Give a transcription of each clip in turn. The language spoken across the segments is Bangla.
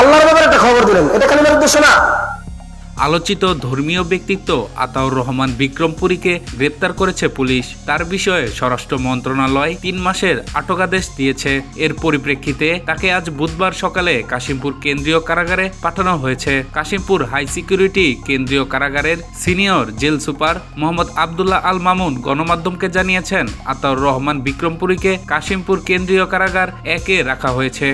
আল্লাহর ব্যাপারে একটা খবর দিলেন। এটা কালিমার উদ্দেশ্য না? আলোচিত ধর্মীয় ব্যক্তিত্ব আতাউর রহমান বিক্রমপুরীকে গ্রেপ্তার করেছে পুলিশ। তার বিষয়ে স্বরাষ্ট্র মন্ত্রণালয় তিন মাসের আটকাদেশ দিয়েছে। এর পরিপ্রেক্ষিতে তাকে আজ বুধবার সকালে কাশিমপুর কেন্দ্রীয় কারাগারে পাঠানো হয়েছে। কাশিমপুর হাই সিকিউরিটি কেন্দ্রীয় কারাগারের senior jail super Mohammad Abdullah Al Mamun গণমাধ্যমকে জানিয়েছেন, আতাউর রহমান বিক্রমপুরীকে কাশিমপুর কেন্দ্রীয় কারাগার একে রাখা হয়েছে।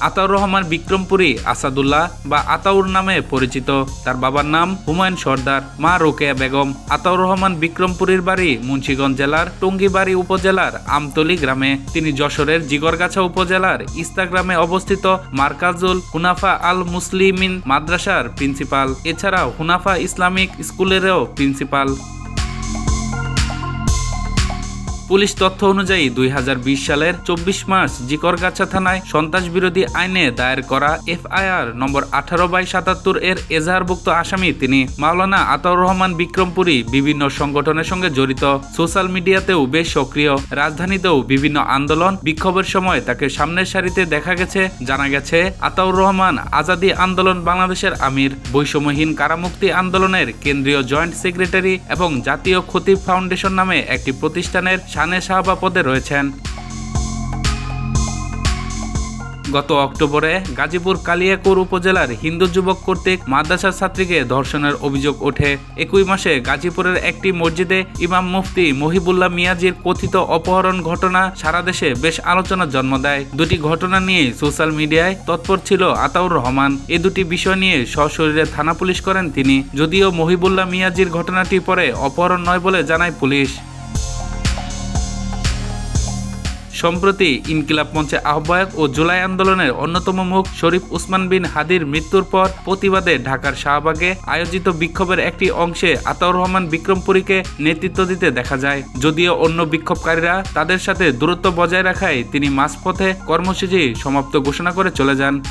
আতাউর রহমান বিক্রমপুরী, আসাদুল্লাহ বা আতাউর নামে পরিচিত। তার বাবার নাম হুমায়ুন সর্দার, মা রোকেয়া বেগম। আতাউর রহমান বিক্রমপুরীর বাড়ি মুন্সিগঞ্জ জেলার টঙ্গিবাড়ি উপজেলার আমতলি গ্রামে। তিনি যশোরের জিগরগাছা উপজেলার ইস্তাগ্রামে অবস্থিত মার্কাজুল হুনাফা আল মুসলিমিন মাদ্রাসার প্রিন্সিপাল। এছাড়াও হুনাফা ইসলামিক স্কুলেরও প্রিন্সিপাল। পুলিশ তথ্য অনুযায়ী দুই হাজার বিশ সালের চব্বিশ মার্চ জিকরগাছা থানায় সন্ত্রাস বিরোধী আইনে দায়ের করা এফআইআর নম্বর আঠারো বাই সাতাত্তর এর এজাহারভুক্ত আসামি তিনি মাওলানা আতাউর রহমান বিক্রমপুরী বিভিন্ন সংগঠনের সঙ্গে জড়িত। সোশ্যাল মিডিয়াতেও বেশ সক্রিয়। রাজধানীতেও বিভিন্ন আন্দোলন বিক্ষোভের সময় তাকে সামনের সারিতে দেখা গেছে। জানা গেছে, আতাউর রহমান আজাদি আন্দোলন বাংলাদেশের আমির। বৈষম্যহীন কারামুক্তি আন্দোলনের কেন্দ্রীয় জয়েন্ট সেক্রেটারি এবং জাতীয় খতিব ফাউন্ডেশন নামে একটি প্রতিষ্ঠানের শানে সাহাবা পদে রয়েছেন। গত অক্টোবরে গাজীপুর কালিয়াকুর উপজেলার হিন্দু যুবক কর্তৃক মাদ্রাসার ছাত্রীকে ধর্ষণের অভিযোগ ওঠে। একই মাসে গাজীপুরের একটি মসজিদে ইমাম মুফতি মহিবুল্লাহ মিয়াজির কথিত অপহরণ ঘটনা সারা দেশে বেশ আলোচনার জন্ম দেয়। দুটি ঘটনা নিয়ে সোশ্যাল মিডিয়ায় তৎপর ছিল আতাউর রহমান। এ দুটি বিষয় নিয়ে সশরীরে থানা পুলিশ করেন তিনি। যদিও মহিবুল্লাহ মিয়াজির ঘটনাটি পরে অপহরণ নয় বলে জানায় পুলিশ। সম্প্রতি ইনকিলাব মঞ্চে আহ্বায়ক ও জুলাই আন্দোলনের অন্যতম মুখ শরীফ উসমান বিন হাদির মৃত্যুর পর প্রতিবাদে ঢাকার শাহবাগে আয়োজিত বিক্ষোভের একটি অংশে আতাউর রহমান বিক্রমপুরীকে নেতৃত্ব দিতে দেখা যায়। যদিও অন্য বিক্ষোভকারীরা তাদের সাথে দূরত্ব বজায় রাখায় তিনি মাঝপথে কর্মসূচি সমাপ্ত ঘোষণা করে চলে যান।